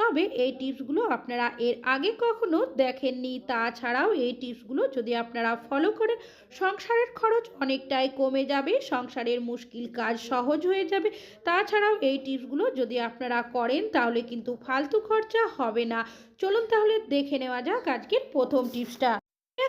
তবে এই টিপসগুলো আপনারা এর আগে কখনো দেখেননি। তাছাড়াও এই টিপসগুলো যদি আপনারা ফলো করেন সংসারের খরচ অনেকটাই কমে যাবে, সংসারের মুশকিল কাজ সহজ হয়ে যাবে। তাছাড়াও এই টিপসগুলো যদি আপনারা করেন, তাহলে কিন্তু ফালতু খরচা হবে না। চলুন তাহলে দেখে নেওয়া যাক আজকের প্রথম টিপসটা।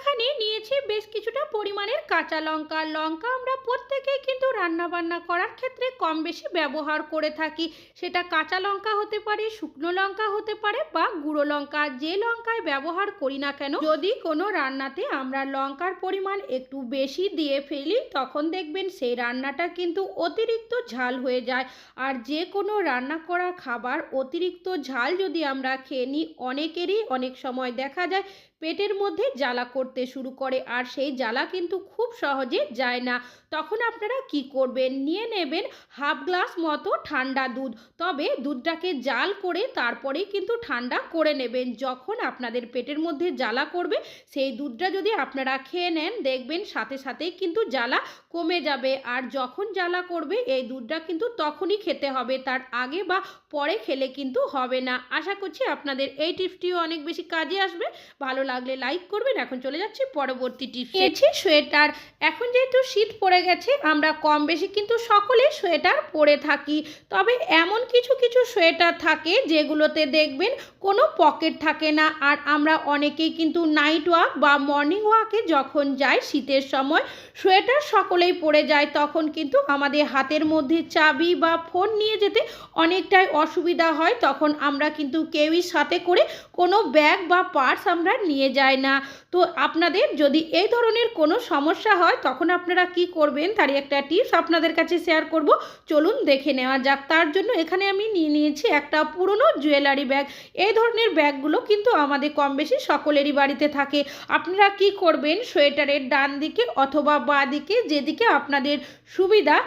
এখানে নিয়েছি বেশ কিছুটা পরিমাণের কাঁচা লঙ্কা। লঙ্কা আমরা প্রত্যেকেই কিন্তু রান্না বান্না করার ক্ষেত্রে কম বেশি ব্যবহার করে থাকি। সেটা কাঁচা লঙ্কা হতে পারে, শুকনো লঙ্কা হতে পারে বা গুঁড়ো লঙ্কা। যে লঙ্কায় ব্যবহার করি না কেন, যদি কোনো রান্নাতে আমরা লঙ্কার পরিমাণ একটু বেশি দিয়ে ফেলি, তখন দেখবেন সেই রান্নাটা কিন্তু অতিরিক্ত ঝাল হয়ে যায়। আর যে কোনো রান্না করা খাবার অতিরিক্ত ঝাল যদি আমরা খেয়ে নিই, অনেকেরই অনেক সময় দেখা যায় পেটের মধ্যে জ্বালা করতে শুরু করে, আর সেই জ্বালা কিন্তু খুব সহজে যায় না। তখন আপনারা কি করবেন? নিয়ে নেবেন হাফ গ্লাস মতো ঠান্ডা দুধ। তবে দুধটাকে জাল করে তারপরেই কিন্তু ঠান্ডা করে নেবেন। যখন আপনাদের পেটের মধ্যে জ্বালা করবে, সেই দুধটা যদি আপনারা খেয়ে নেন, দেখবেন সাথে সাথেই কিন্তু জ্বালা কমে যাবে। আর যখন জ্বালা করবে, এই দুধটা কিন্তু তখনই খেতে হবে। তার আগে বা পরে খেলে কিন্তু হবে না। আশা করছি আপনাদের এই টিপসটিও অনেক বেশি কাজে আসবে। ভালো লাগলে লাইক করবেন। এখন চলে যাচ্ছি পরবর্তী টিপস পেয়েছি সোয়েটার। এখন যেহেতু শীত পড়ে গেছে, আমরা কম বেশি কিন্তু সকলে সোয়েটার পরে থাকি। তবে এমন কিছু কিছু সোয়েটার থাকে যেগুলোতে দেখবেন কোনো পকেট থাকে না। আর আমরা অনেকেই কিন্তু নাইট ওয়াক বা মর্নিং ওয়াকে যখন যাই শীতের সময়, সোয়েটার সকলেই পরে যায়। তখন কিন্তু আমাদের হাতের মধ্যে চাবি বা ফোন নিয়ে যেতে অনেকটাই অসুবিধা হয়। তখন আমরা কিন্তু কেউই সাথে করে কোনো ব্যাগ বা পার্স আমরা নিয়ে যাই না। তো আপনাদের যদি এই ধরনের কোনো সমস্যা হয়, তখন আপনারা কি করবেন? তারই একটা টিপস আপনাদের কাছে শেয়ার করব। চলুন দেখে নেওয়া যাক। তার জন্য এখানে আমি নিয়ে নিয়েছি একটা পুরনো জুয়েলারি ব্যাগ এই ধরনের ব্যাগগুলো কিন্তু আমাদের কম বেশি সকলেরই বাড়িতে থাকে। আপনারা কি করবেন? সোয়েটারের ডান দিকে অথবা বাঁ দিকে যেদিকে আপনাদের সুবিধা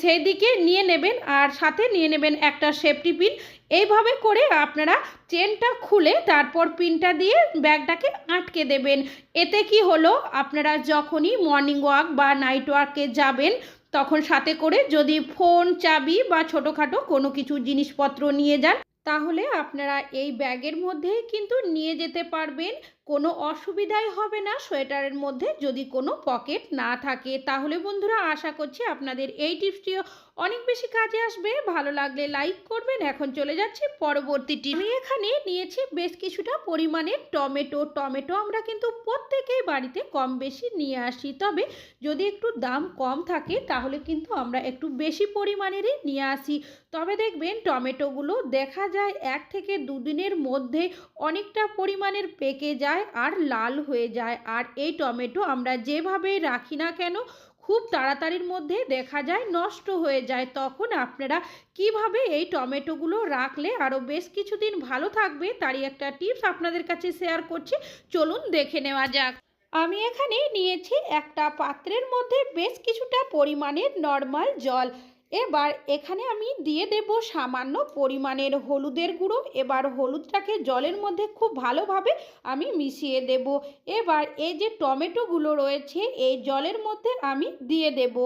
সেদিকে নিয়ে নেবেন। আর সাথে নিয়ে নেবেন একটা সেফটি পিন এইভাবে করে আপনারা চেনটা খুলে তারপর পিনটা দিয়ে ব্যাগটাকে আটকে দেবেন। এতে কি হলো? আপনারা যখনই মর্নিং ওয়াক বা নাইট ওয়াকে যাবেন, তখন সাথে করে যদি ফোন চাবি বা ছোটোখাটো কোনো কিছু জিনিসপত্র নিয়ে যান, তাহলে আপনারা এই ব্যাগের মধ্যেই কিন্তু নিয়ে যেতে পারবেন। কোনো অসুবিধাই হবে না সোয়েটারের মধ্যে যদি কোনো পকেট না থাকে। তাহলে বন্ধুরা, আশা করছি আপনাদের এই টিপসটিও অনেক বেশি কাজে আসবে। ভালো লাগলে লাইক করবেন। এখন চলে যাচ্ছি পরবর্তী টিপ। আমি এখানে নিয়েছি বেশ কিছুটা পরিমাণের টমেটো। টমেটো আমরা কিন্তু প্রত্যেকেই বাড়িতে কম বেশি নিয়ে আসি। তবে যদি একটু দাম কম থাকে, তাহলে কিন্তু আমরা একটু বেশি পরিমাণেরই নিয়ে আসি। তবে দেখবেন, টমেটোগুলো দেখা যায় এক থেকে দুদিনের মধ্যে অনেকটা পরিমাণের পেকে যায়। আর লাল হয়ে যায়। আর এই টমেটো আমরা যেভাবে রাখি না কেন, খুব তাড়াতাড়ির মধ্যে দেখা যায় নষ্ট হয়ে যায়। তখন আপনারা কীভাবে এই টমেটোগুলো রাখলে আরও বেশ কিছুদিন ভালো থাকবে তারই একটা টিপস আপনাদের কাছে শেয়ার করছি। চলুন দেখে নেওয়া যাক। আমি এখানে নিয়েছি একটা পাত্রের মধ্যে বেশ কিছুটা পরিমাণের নর্মাল জল। এবার এখানে আমি দিয়ে দেব সামান্য পরিমাণের হলুদের গুঁড়ো। এবার হলুদটাকে জলের মধ্যে খুব ভালোভাবে আমি মিশিয়ে দেব। এবার এই যে টমেটোগুলো রয়েছে, এই জলের মধ্যে আমি দিয়ে দেব।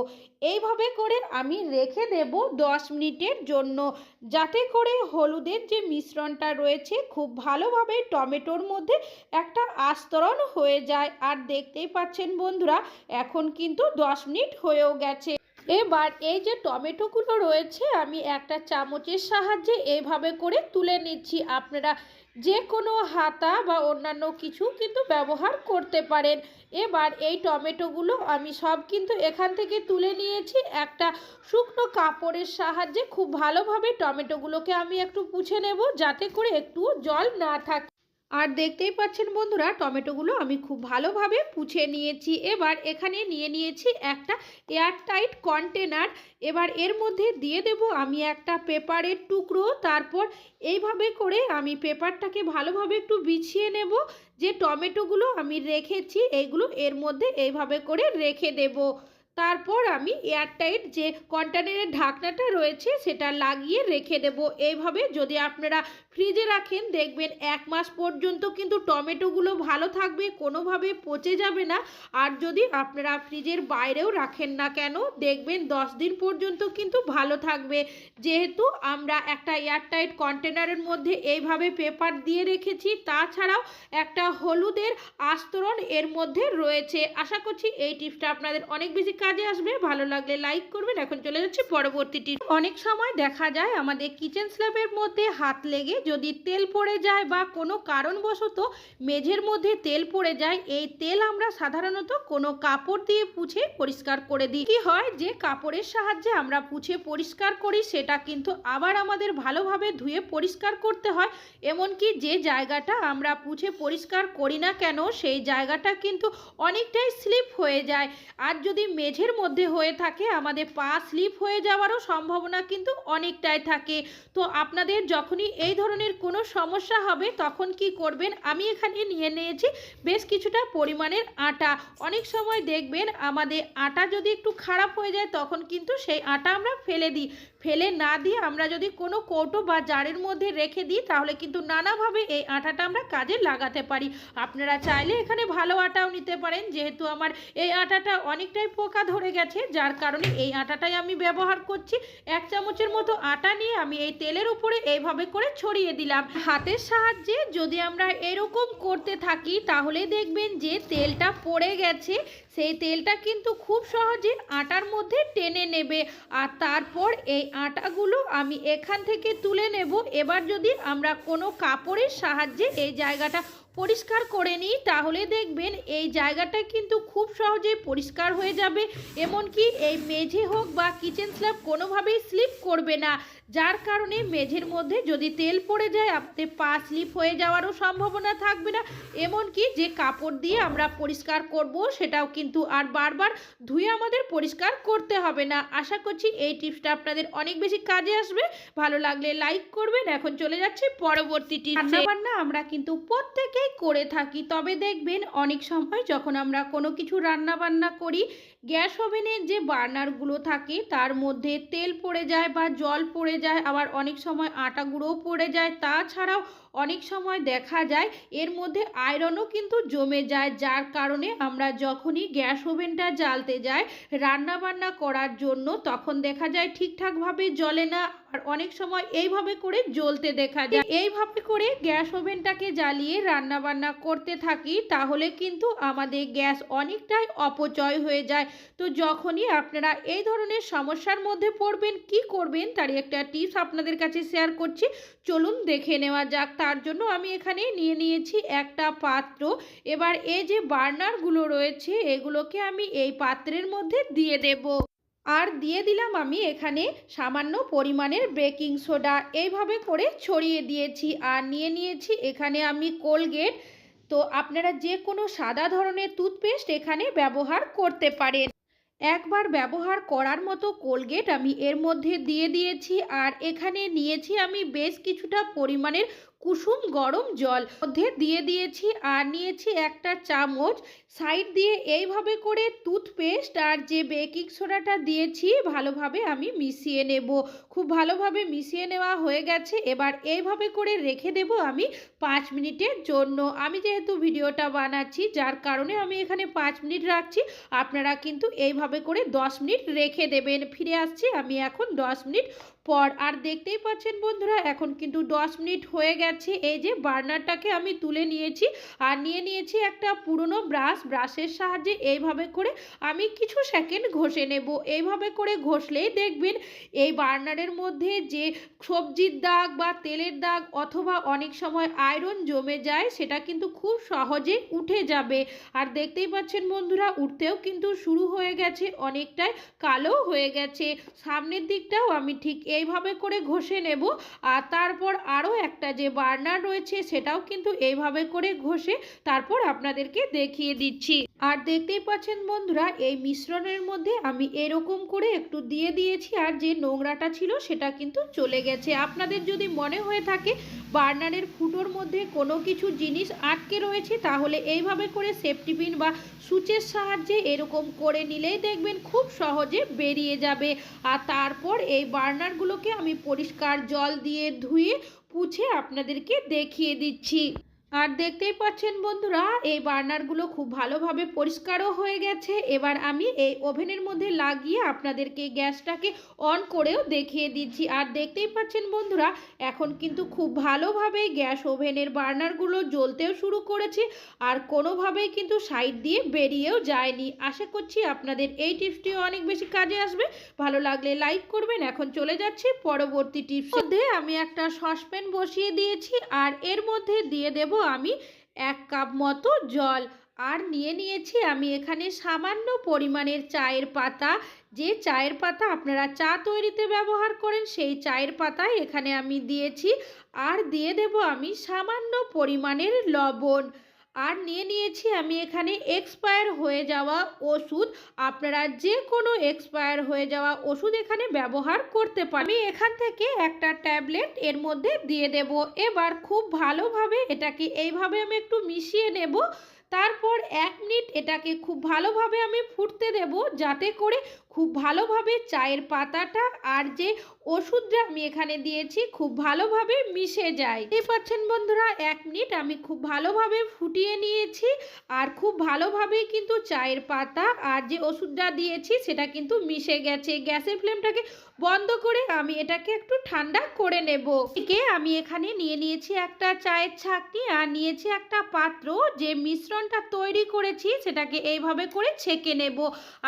এইভাবে করে আমি রেখে দেব দশ মিনিটের জন্য। যাতে করে হলুদের যে মিশ্রণটা রয়েছে, খুব ভালোভাবে টমেটোর মধ্যে একটা আস্তরণ হয়ে যায়। আর দেখতেই পাচ্ছেন বন্ধুরা, এখন কিন্তু দশ মিনিট হয়েও গেছে। এবার এই যে টমেটোগুলো রয়েছে, আমি একটা চামচের সাহায্যে এইভাবে করে তুলে নিচ্ছি। আপনারা যে কোনো হাতা বা অন্যান্য কিছু কিন্তু ব্যবহার করতে পারেন। এবার এই টমেটোগুলো আমি সব কিন্তু এখান থেকে তুলে নিয়েছি। একটা শুকনো কাপড়ের সাহায্যে খুব ভালোভাবে টমেটোগুলোকে আমি একটু পুছে নেব, যাতে করে একটু জল না থাকে। আর দেখতেই পাচ্ছেন বন্ধুরা, টমেটোগুলো আমি খুব ভালোভাবে পুছে নিয়েছি। এবার এখানে নিয়ে নিয়েছি একটা এয়ারটাইট কন্টেনার। এবার এর মধ্যে দিয়ে দেব আমি একটা পেপারের টুকরো। তারপর এইভাবে করে আমি পেপারটাকে ভালোভাবে একটু বিছিয়ে নেব। যে টমেটোগুলো আমি রেখেছি, এইগুলো এর মধ্যে এইভাবে করে রেখে দেব। তারপর আমি এয়ারটাইট যে কন্টেনারের ঢাকনাটা রয়েছে সেটা লাগিয়ে রেখে দেব। এইভাবে যদি আপনারা ফ্রিজে রাখেন, দেখবেন এক মাস পর্যন্ত কিন্তু টমেটোগুলো ভালো থাকবে, কোনোভাবে পচে যাবে না। আর যদি আপনারা ফ্রিজের বাইরেও রাখেন না কেন, দেখবেন দশ দিন পর্যন্ত কিন্তু ভালো থাকবে। যেহেতু আমরা একটা এয়ারটাইট কন্টেনারের মধ্যে এইভাবে পেপার দিয়ে রেখেছি, তাছাড়াও একটা হলুদের আস্তরণ এর মধ্যে রয়েছে। আশা করছি এই টিপসটা আপনাদের অনেক বেশি কাজে আসবে, ভালো লাগলে লাইক করবেন। এখন চলে যাচ্ছে পরবর্তী টিপ অনেক সময় দেখা যায় আমাদের কিচেন স্ল্যাবের মধ্যে হাত লেগে যদি তেল পড়ে যায় বা কোনো কারণবশত মেঝের মধ্যে তেল পড়ে যায়, এই তেল আমরা সাধারণত কোনো কাপড় দিয়ে পুছে পরিষ্কার করে দিই। কি হয় যে কাপড়ের সাহায্যে আমরা পুছে পরিষ্কার করি, সেটা কিন্তু আবার আমাদের ভালোভাবে ধুয়ে পরিষ্কার করতে হয়। এমনকি যে জায়গাটা আমরা পুছে পরিষ্কার করি না কেন, সেই জায়গাটা কিন্তু অনেকটাই স্লিপ হয়ে যায়। আর যদি মেঝের মধ্যে হয়ে থাকে, আমাদের পা স্লিপ হয়ে যাওয়ারও সম্ভাবনা কিন্তু অনেকটাই থাকে। তো আপনাদের যখনই এই ধরনের কোনো সমস্যা হবে, তখন কি করবেন? আমি এখানে নিয়ে নিয়েছি বেশ কিছুটা পরিমাণের আটা। অনেক সময় দেখবেন আমাদের আটা যদি একটু খারাপ হয়ে যায়, তখন কিন্তু সেই আটা আমরা ফেলে দিই। ফেলে না দিয়ে আমরা যদি কোনো কৌটো বা জারের মধ্যে রেখে দিই, তাহলে কিন্তু নানাভাবে এই আটাটা আমরা কাজে লাগাতে পারি। আপনারা চাইলে এখানে ভালো আটাও নিতে পারেন, যেহেতু আমার এই আটাটা অনেকটাই পোকা ধরে গেছে, যার কারণে এই আটাটাই আমি ব্যবহার করছি। এক চামচের মতো আটা নিয়ে আমি এই তেলের উপরে এইভাবে করে ছড়িয়ে দিলাম। হাতের সাহায্যে যদি আমরা এরকম করতে থাকি, তাহলে দেখবেন যে তেলটা পড়ে গেছে। সেই তেলটা কিন্তু খুব সহজে আটার মধ্যে টেনে নেবে। আর তারপর এই আটাগুলো আমি এখান থেকে তুলে নেব। এবার যদি আমরা কোনো কাপড়ের সাহায্যে এই জায়গাটা পরিষ্কার করে নিই, তাহলে দেখবেন এই জায়গাটা কিন্তু খুব সহজেই পরিষ্কার হয়ে যাবে। এমনকি এই মেঝে হোক বা কিচেন স্ল্যাব কোনোভাবেই স্লিপ করবে না। যার কারণে মেঝের মধ্যে যদি তেল পড়ে যায়, আপনি পা স্লিপ হয়ে যাওয়ারও সম্ভাবনা থাকবে না। এমনকি যে কাপড় দিয়ে আমরা পরিষ্কার করব, সেটাও কিন্তু আর বারবার ধুয়ে আমাদের পরিষ্কার করতে হবে না। আশা করছি এই টিপসটা আপনাদের অনেক বেশি কাজে আসবে। ভালো লাগলে লাইক করবেন। এখন চলে যাচ্ছি পরবর্তী টিপস। রান্না আমরা কিন্তু প্রত্যেকেই করে থাকি, তবে দেখবেন অনেক সময় যখন আমরা কোনো কিছু রান্না বান্না করি গ্যাস ওভেনের যে বার্নারগুলো থাকে, তার মধ্যে তেল পড়ে যায় বা জল পড়ে যায়, আবার অনেক সময় আটা গুঁড়োও পড়ে যায়। তাছাড়াও অনেক সময় দেখা যায়, এর মধ্যে আয়রনও কিন্তু জমে যায়। যার কারণে আমরা যখনই গ্যাস ওভেনটা জ্বালতে যাই রান্না বান্না করার জন্য, তখন দেখা যায় ঠিকঠাকভাবে জ্বলে না। আর অনেক সময় এইভাবে করে জ্বলতে দেখা যায়। এইভাবে করে গ্যাস ওভেনটাকে জ্বালিয়ে রান্না বান্না করতে থাকি, তাহলে কিন্তু আমাদের গ্যাস অনেকটাই অপচয় হয়ে যায়। তো যখনই আপনারা এই ধরনের সমস্যার মধ্যে পড়বেন, কি করবেন, তারই একটা টিপস আপনাদের কাছে শেয়ার করছি। চলুন দেখে নেওয়া যাক। তার জন্য আমি এখানে নিয়ে নিয়েছি একটা পাত্র। এবার এই যে বার্নারগুলো রয়েছে, এগুলোকে আমি এই পাত্রের মধ্যে দিয়ে দেব। আর দিয়ে দিলাম আমি এখানে সামান্য পরিমাণের বেকিং সোডা। এইভাবে করে ছড়িয়ে দিয়েছি আর নিয়ে নিয়েছি এখানে আমি কোলগেট। তো আপনারা যে কোনো সাদা ধরনের টুথপেস্ট এখানে ব্যবহার করতে পারেন। একবার ব্যবহার করার মতো কোলগেট আমি এর মধ্যে দিয়ে দিয়েছি আর এখানে নিয়েছি আমি বেশ কিছুটা পরিমাণের কুসুম গরম জল মধ্যে দিয়ে দিয়েছি আর নিয়েছি একটা চামচ। সাইড দিয়ে এইভাবে করে টুথপেস্ট আর যে বেকিং সোডাটা দিয়েছি ভালোভাবে আমি মিশিয়ে নেব। খুব ভালোভাবে মিশিয়ে নেওয়া হয়ে গেছে। এবার এইভাবে করে রেখে দেব আমি পাঁচ মিনিটের জন্য। আমি যেহেতু ভিডিওটা বানাচ্ছি, যার কারণে আমি এখানে পাঁচ মিনিট রাখছি। আপনারা কিন্তু এইভাবে করে দশ মিনিট রেখে দেবেন। ফিরে আসছি আমি এখন দশ মিনিট পর আর দেখতেই পাচ্ছেন বন্ধুরা, এখন কিন্তু দশ মিনিট হয়ে গেছে। এই যে বার্নারটাকে আমি তুলে নিয়েছি আর নিয়ে নিয়েছি একটা পুরনো ব্রাশ। ব্রাশের সাহায্যে এইভাবে করে আমি কিছু সেকেন্ড ঘষে নেব। এইভাবে করে ঘষলেই দেখবেন এই বার্নারের মধ্যে যে সবজির দাগ বা তেলের দাগ অথবা অনেক সময় আয়রন জমে যায়, সেটা কিন্তু খুব সহজে উঠে যাবে। আর দেখতেই পাচ্ছেন বন্ধুরা, উঠতেও কিন্তু শুরু হয়ে গেছে, অনেকটাই কালো হয়ে গেছে। সামনের দিকটাও আমি ঠিক এইভাবে করে ঘষে নেব। আর তারপর আরও একটা যে বার্নার রয়েছে সেটাও কিন্তু এইভাবে করে ঘষে তারপর আপনাদেরকে দেখিয়ে দিচ্ছি। আর দেখতেই পাচ্ছেন বন্ধুরা, এই মিশ্রণের মধ্যে আমি এরকম করে একটু দিয়ে দিয়েছি আর যে নোংরাটা ছিল সেটা কিন্তু চলে গেছে। আপনাদের যদি মনে হয়ে থাকে বার্নারের ফুটোর মধ্যে কোনো কিছু জিনিস আটকে রয়েছে, তাহলে এইভাবে করে সেফটি পিন বা সুচের সাহায্যে এরকম করে নিলেই দেখবেন খুব সহজে বেরিয়ে যাবে। আর তারপর এই বার্নারগুলোকে আমি পরিষ্কার জল দিয়ে ধুয়ে পুছে আপনাদেরকে দেখিয়ে দিচ্ছি। আর দেখতেই পাচ্ছেন বন্ধুরা, এই বার্নারগুলো খুব ভালোভাবে পরিষ্কারও হয়ে গেছে। এবার আমি এই ওভেনের মধ্যে লাগিয়ে আপনাদেরকে গ্যাসটাকে অন করেও দেখিয়ে দিচ্ছি। আর দেখতেই পাচ্ছেন বন্ধুরা, এখন কিন্তু খুব ভালোভাবে গ্যাস ওভেনের বার্নারগুলো জ্বলতেও শুরু করেছে আর কোনোভাবেই কিন্তু সাইড দিয়ে বেরিয়েও যায়নি। আশা করছি আপনাদের এই টিপসটিও অনেক বেশি কাজে আসবে। ভালো লাগলে লাইক করবেন। এখন চলে যাচ্ছি পরবর্তী টিপস মধ্যে। আমি একটা সসপ্যান বসিয়ে দিয়েছি আর এর মধ্যে দিয়ে দেব আমি এক কাপ মতো জল। আর নিয়ে নিয়েছি আমি এখানে সামান্য পরিমাণের চায়ের পাতা। যে চায়ের পাতা আপনারা চা তৈরিতে ব্যবহার করেন, সেই চায়ের পাতাই এখানে আমি দিয়েছি। আর দিয়ে দেব আমি সামান্য পরিমাণের লবণ। আর নিয়ে নিয়েছি আমি এখানে এক্সপায়ার হয়ে যাওয়া ওষুধ। আপনারা যে কোনো এক্সপায়ার হয়ে যাওয়া ওষুধ এখানে ব্যবহার করতে পারেন। আমি এখান থেকে একটা ট্যাবলেট এর মধ্যে দিয়ে দেব। এবার খুব ভালোভাবে এটাকে এইভাবে আমি একটু মিশিয়ে নেব। তারপর এক মিনিট এটাকে খুব ভালোভাবে আমি ফুটতে দেব, যাতে করে খুব ভালোভাবে চায়ের পাতাটা আর যে ওষুধটা আমি এখানে দিয়েছি খুব ভালোভাবে মিশে যায়। দেখতে পাচ্ছেন বন্ধুরা, এক মিনিট আমি খুব ভালোভাবে ফুটিয়ে নিয়েছি আর খুব ভালোভাবেই কিন্তু চায়ের পাতা আর যে ওষুধটা দিয়েছি সেটা কিন্তু মিশে গেছে। গ্যাসের ফ্লেমটাকে বন্ধ করে আমি এটাকে একটু ঠান্ডা করে নেব। একে আমি এখানে নিয়ে নিয়েছি একটা চায়ের ছাঁকনি আর নিয়েছি একটা পাত্র। যে মিশ্রণটা তৈরি করেছি সেটাকে এইভাবে করে ছেঁকে নেব।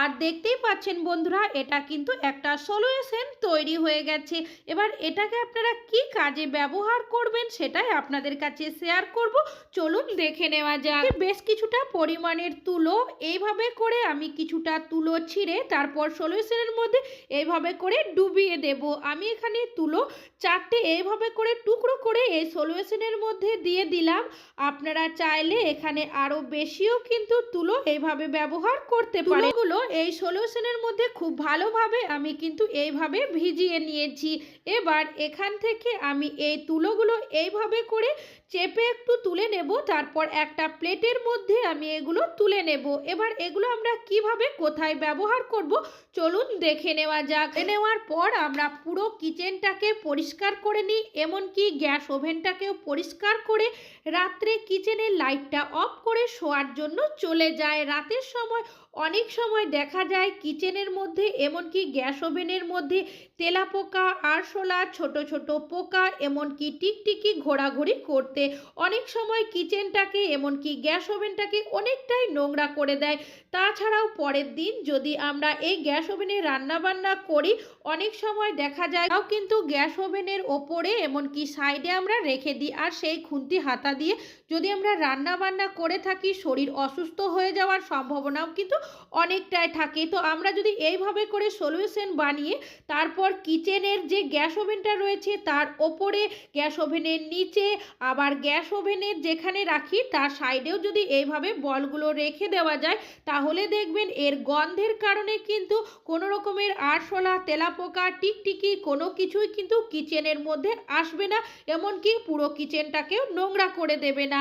আর দেখতেই পাচ্ছেন বন্ধুরা, এটা কিন্তু একটা সলিউশন তৈরি হয়ে গেছে। এবার এটাকে আপনারা কি কাজে ব্যবহার করবেন সেটাই আপনাদের কাছে শেয়ার করব। চলুন দেখে নেওয়া যাক। বেশ কিছুটা পরিমাণের তুলো এইভাবে করে আমি কিছুটা তুলো ছিঁড়ে তারপর সলিউশনের মধ্যে এইভাবে করে ডুবিয়ে দেব। আমি এখানে তুলো চারটে এইভাবে করে টুকরো করে এই সলিউশনের মধ্যে দিয়ে দিলাম। আপনারা চাইলে এখানে আরও বেশিও কিন্তু তুলো এইভাবে ব্যবহার করতে পারে তুলোগুলো এই সলিউশনের মধ্যে খুব ভালোভাবে আমি কিন্তু এইভাবে ভিজিয়ে নিয়েছি। এবার এখান থেকে আমি এই তুলোগুলো এইভাবে করে চেপে একটু তুলে নেব, তারপর একটা প্লেটের মধ্যে আমি এগুলো তুলে নেব। এবার এগুলো আমরা কীভাবে, কোথায় ব্যবহার করব, চলুন দেখে নেওয়া যাক। নেওয়ার পর আমরা পুরো কিচেনটাকে পরিষ্কার করে নিই, এমনকি গ্যাস ওভেনটাকেও পরিষ্কার করে রাত্রে কিচেনের লাইটটা অফ করে শোয়ার জন্য চলে যায়। রাতের সময় অনেক সময় দেখা যায় কিচেনের মধ্যে, এমনকি গ্যাস ওভেনের মধ্যে তেলাপোকা আরশোলা, ছোট ছোট পোকা, এমনকি টিকটিকি ঘোরাঘুরি করতে। অনেক সময় কিচেনটাকে, এমনকি গ্যাস ওভেনটাকে অনেকটাই নোংরা করে দেয়। তাছাড়াও পরের দিন যদি আমরা এই গ্যাস ওভেনে রান্নাবান্না করি, অনেক সময় দেখা যায় তাও কিন্তু গ্যাস ওভেনের ওপরে, এমনকি সাইডে আমরা রেখে দিই, আর সেই খুন্তি হাতা দিয়ে যদি আমরা রান্না বান্না করে থাকি, শরীর অসুস্থ হয়ে যাওয়ার সম্ভাবনাও কিন্তু অনেকটাই থাকে। তো আমরা যদি এইভাবে করে সলিউশন বানিয়ে তারপর কিচেনের যে গ্যাস ওভেনটা রয়েছে, তার ওপরে গ্যাস ওভেনের নিচে, আবার গ্যাস ওভেনের যেখানে রাখি, তার সাইডেও যদি এইভাবে বলগুলো রেখে দেওয়া যায়, তাহলে দেখবেন এর গন্ধের কারণে কিন্তু কোনো রকমের আরশোলা, তেলাপোকা, টিকটিকি কোনো কিছুই কিন্তু কিচেনের মধ্যে আসবে না। এমনকি পুরো কিচেনটাকেও নোংরা করে দেবে না।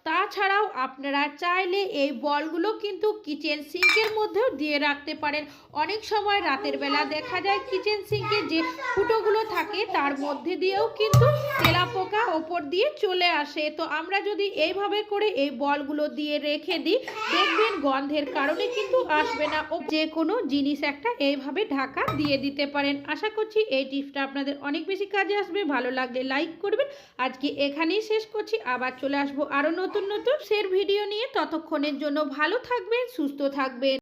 তাছাড়াও আপনারা চাইলে এই বলগুলো কিন্তু কিচেন সিঙ্কের মধ্যেও দিয়ে রাখতে পারেন। অনেক সময় রাতের বেলা দেখা যায় কিচেন সিঙ্কে যে ফুটোগুলো থাকে, তার মধ্যে দিয়েও কিন্তু তেলাপোকা ওপর দিয়ে চলে আসে। তো আমরা যদি এইভাবে করে এই বলগুলো দিয়ে রেখে দিই, দেখবেন গন্ধের কারণে কিন্তু আসবে না। ও যে কোনো জিনিস একটা এইভাবে ঢাকা দিয়ে দিতে পারেন। আশা করছি এই টিপসটা আপনাদের অনেক বেশি কাজে আসবে। ভালো লাগলে লাইক করবেন। আজকে এখানেই শেষ করছি। আবার চলে আসব আরও নতুন নতুন নতুন শের ভিডিও নিয়ে ততক্ষণের জন্য ভালো থাকবেন সুস্থ থাকবেন।